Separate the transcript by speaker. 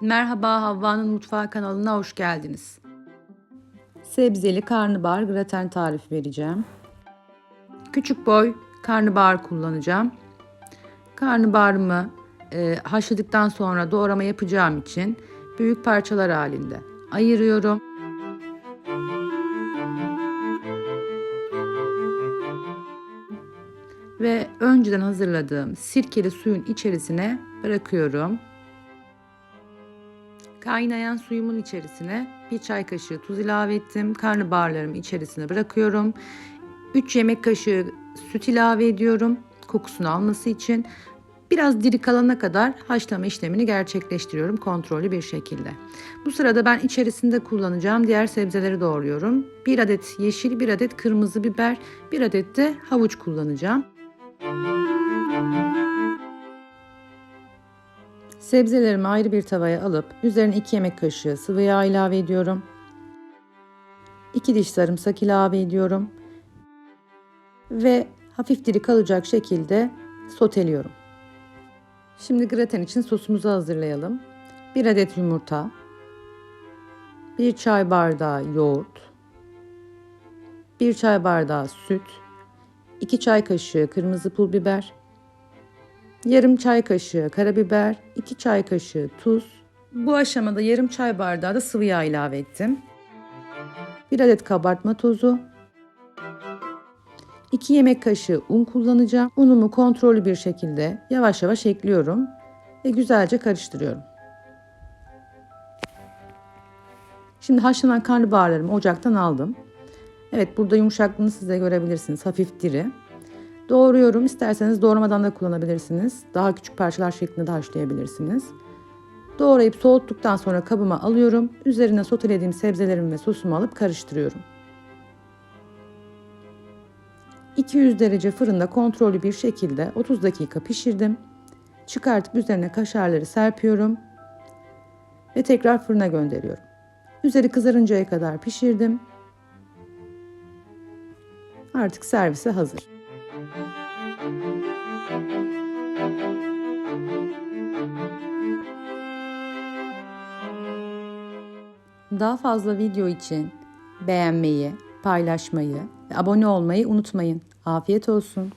Speaker 1: Merhaba Havva'nın Mutfağı kanalına hoş geldiniz. Sebzeli karnabahar graten tarifi vereceğim. Küçük boy karnabahar kullanacağım. Karnabaharımı e, haşladıktan sonra doğrama yapacağım için büyük parçalar halinde ayırıyorum. Ve önceden hazırladığım sirkeli suyun içerisine bırakıyorum. Kaynayan suyumun içerisine bir çay kaşığı tuz ilave ettim. Karnabaharlarımı içerisine bırakıyorum. 3 yemek kaşığı süt ilave ediyorum kokusunu alması için. Biraz diri kalana kadar haşlama işlemini gerçekleştiriyorum kontrollü bir şekilde. Bu sırada ben içerisinde kullanacağım diğer sebzeleri doğruyorum. 1 adet yeşil, 1 adet kırmızı biber, 1 adet de havuç kullanacağım. Sebzelerimi ayrı bir tavaya alıp üzerine 2 yemek kaşığı sıvı yağ ilave ediyorum. 2 diş sarımsak ilave ediyorum. Ve hafif diri kalacak şekilde soteliyorum. Şimdi graten için sosumuzu hazırlayalım. 1 adet yumurta, 1 çay bardağı yoğurt, 1 çay bardağı süt, 2 çay kaşığı kırmızı pul biber, yarım çay kaşığı karabiber, 2 çay kaşığı tuz. Bu aşamada yarım çay bardağı da sıvı yağ ilave ettim. 1 adet kabartma tozu, 2 yemek kaşığı un kullanacağım. Unumu kontrollü bir şekilde yavaş yavaş ekliyorum ve güzelce karıştırıyorum. Şimdi haşlanan karnabaharlarımı ocaktan aldım. Evet burada yumuşaklığını siz de görebilirsiniz. Hafif diri. Doğruyorum. İsterseniz doğramadan da kullanabilirsiniz. Daha küçük parçalar şeklinde de haşlayabilirsiniz. Doğrayıp soğuttuktan sonra kabıma alıyorum. Üzerine sotelediğim sebzelerimi ve sosumu alıp karıştırıyorum. 200 derece fırında kontrollü bir şekilde 30 dakika pişirdim. Çıkartıp üzerine kaşarları serpiyorum ve tekrar fırına gönderiyorum. Üzeri kızarıncaya kadar pişirdim. Artık servise hazır. Daha fazla video için beğenmeyi, paylaşmayı ve abone olmayı unutmayın. Afiyet olsun.